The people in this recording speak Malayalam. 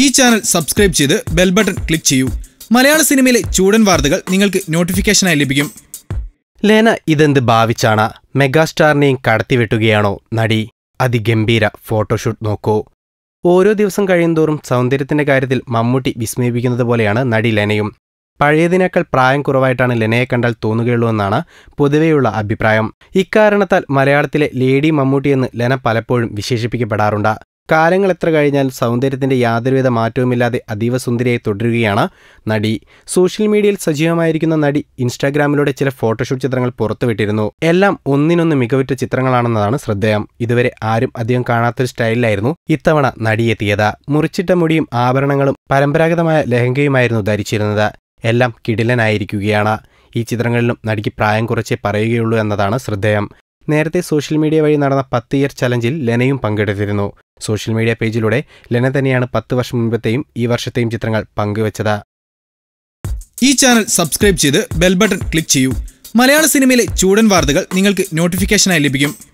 ഈ ചാനൽ സബ്സ്ക്രൈബ് ചെയ്ത് ബെൽ ബട്ടൺ ക്ലിക്ക് ചെയ്യൂ. മലയാള സിനിമയിലെ ചൂടൻ വാർത്തകൾ നിങ്ങൾക്ക് നോട്ടിഫിക്കേഷനായി ലഭിക്കും. ലേന ഇതെന്ത് ഭാവിച്ചാണ്? മെഗാസ്റ്റാറിനെയും കടത്തിവെട്ടുകയാണോ നടി? അതിഗംഭീര ഫോട്ടോഷൂട്ട് നോക്കൂ. ഓരോ ദിവസം കഴിയുന്തോറും സൗന്ദര്യത്തിന്റെ കാര്യത്തിൽ മമ്മൂട്ടി വിസ്മയിപ്പിക്കുന്നത് പോലെയാണ് നടി ലെനയും. പഴയതിനേക്കാൾ പ്രായം കുറവായിട്ടാണ് ലെനയെ കണ്ടാൽ തോന്നുകയുള്ളൂ എന്നാണ് പൊതുവെയുള്ള അഭിപ്രായം. ഇക്കാരണത്താൽ മലയാളത്തിലെ ലേഡി മമ്മൂട്ടി എന്ന് ലെന പലപ്പോഴും വിശേഷിപ്പിക്കപ്പെടാറുണ്ട്. കാലങ്ങൾ എത്ര കഴിഞ്ഞാൽ സൗന്ദര്യത്തിന്റെ യാതൊരുവിധ മാറ്റവുമില്ലാതെ അതീവ സുന്ദരിയായി തുടരുകയാണ് നടി. സോഷ്യൽ മീഡിയയിൽ സജീവമായിരിക്കുന്ന നടി ഇൻസ്റ്റാഗ്രാമിലൂടെ ചില ഫോട്ടോഷൂട്ട് ചിത്രങ്ങൾ പുറത്തുവിട്ടിരുന്നു. എല്ലാം ഒന്നിനൊന്ന് മികവുറ്റ ചിത്രങ്ങളാണെന്നതാണ് ശ്രദ്ധേയം. ഇതുവരെ ആരും അധികം കാണാത്തൊരു സ്റ്റൈലിലായിരുന്നു ഇത്തവണ നടിയെത്തിയത്. മുറിച്ചിട്ട മുടിയും ആഭരണങ്ങളും പരമ്പരാഗതമായ ലഹങ്കയുമായിരുന്നു ധരിച്ചിരുന്നത്. എല്ലാം കിടിലനായിരിക്കുകയാണ്. ഈ ചിത്രങ്ങളിലും നടിക്ക് പ്രായം കുറച്ചേ പറയുകയുള്ളൂ എന്നതാണ് ശ്രദ്ധേയം. നേരത്തെ സോഷ്യൽ മീഡിയ വഴി നടന്ന പത്ത് ഇയർ ചലഞ്ചിൽ ലെനയും പങ്കെടുത്തിരുന്നു. സോഷ്യൽ മീഡിയ പേജിലൂടെ ലെന തന്നെയാണ് പത്ത് വർഷം മുൻപത്തെയും ഈ വർഷത്തെയും ചിത്രങ്ങൾ പങ്കുവച്ചത്. ഈ ചാനൽ സബ്സ്ക്രൈബ് ചെയ്ത് ബെൽ ബട്ടൺ ക്ലിക്ക് ചെയ്യൂ. മലയാള സിനിമയിലെ ചൂടൻ വാർത്തകൾ നിങ്ങൾക്ക് നോട്ടിഫിക്കേഷനായി ലഭിക്കും.